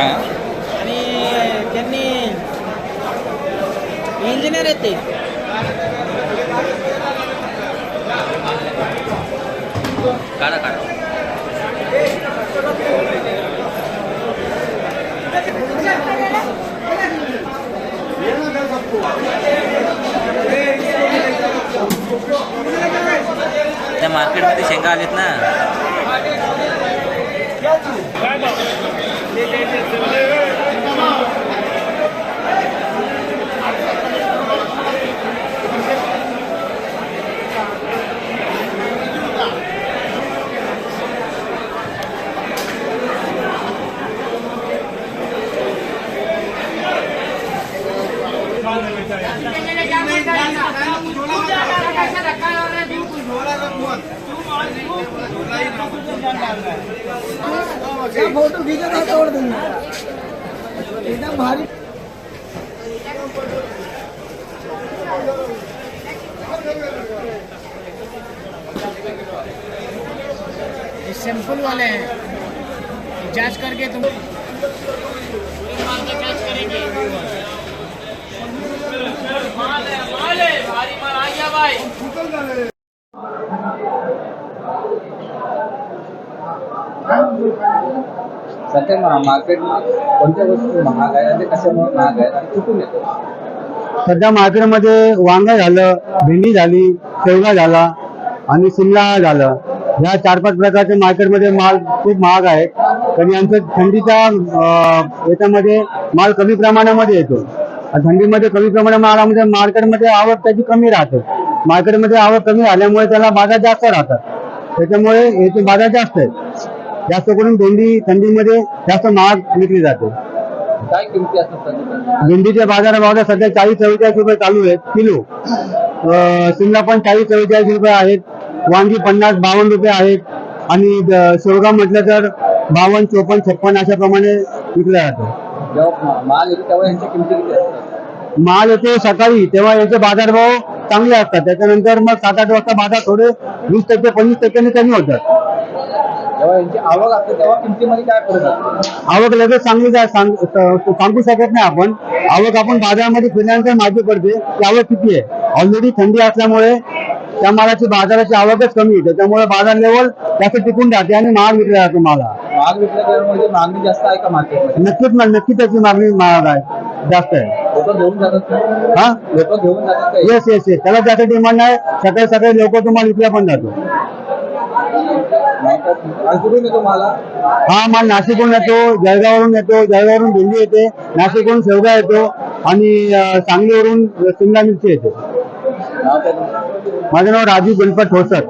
आणि त्यांनी इंजिनियर आहेत ते. काढा काढा. त्या मार्केटमध्ये शेंगा आलेत ना. फोटो खींचा था तोड़ देंगे एकदम भारी सिंपल वाले हैं। जांच करके तुम सध्या मार्केटमध्ये कोणत्या वस्तू महाग आहे आणि कशामुळे महाग आहे आणि कुठून येतो सध्या मार्केटमध्ये वांगा झालं भेंडी झाली शेवगा झाला आणि शिमला झालं. ह्या चार पाच प्रकारचे मार्केटमध्ये माल खूप महाग आहे. आणि यांचं थंडीच्या याच्यामध्ये माल कमी प्रमाणामध्ये येतो. थंडीमध्ये कमी प्रमाणात मालामध्ये मार्केटमध्ये आवक त्याची कमी राहते. मार्केटमध्ये आवक कमी झाल्यामुळे त्याला बाजार जास्त राहतात. त्याच्यामुळे याचे बाजार जास्त आहेत. जास्त करून भेंडी थंडीमध्ये जास्त महाग विकली जाते. काय किमती असतात सध्या? भेंडीचे बाजारभाव सध्या चाळीस चव्वेचाळीस रुपये चालू आहेत किलो. शिमला पण चाळीस चव्वेचाळीस रुपये आहेत वांगी पन्नास बावन्न रुपये आहेत आणि शेवगा म्हटलं तर बावन्न चोपन्न छप्पन अशा प्रमाणे विकलं जातं माल येतो सकाळी तेव्हा याचे बाजारभाव चांगले असतात. त्याच्यानंतर मग सात आठ वाजता बाजार थोडे वीस टक्के पंचवीस टक्क्यांनी कमी होतात. जेव्हा यांची आवक असते तेव्हा किमतीमध्ये काय फरक असतो? आवक लगेच चांगली सांग शकत नाही आपण. आवक आपण बाजारामध्ये फिरल्यानंतर माहिती पडते. की आवक किती आहे? ऑलरेडी थंडी असल्यामुळे त्या मालाची बाजाराची आवकच कमी आहे. त्याच्यामुळे बाजार लेवल जास्त टिकून राहते आणि महाग विकला जातो माला. माल विकल्या म्हणजे मागणी जास्त आहे का मार्केटमध्ये नक्कीच नक्की त्याची मागणी महाग आहे. जास्त आहे. लोक घेऊन जातात का? हा? लोक घेऊन जातात का? येस येस येस त्याला जास्त डिमांड आहे सकाळी सकाळी लोक तुम्हाला विकल्या पण जातो. येतो मला? हा माल नाशिकहून येतो जळगाववरून येतो जळगाववरून भेंडी येते नाशिकहून शेवगा येतो आणि अं, सांगलीवरून शिमला मिरची येते? माझं नाव राजू गणपत ठोसर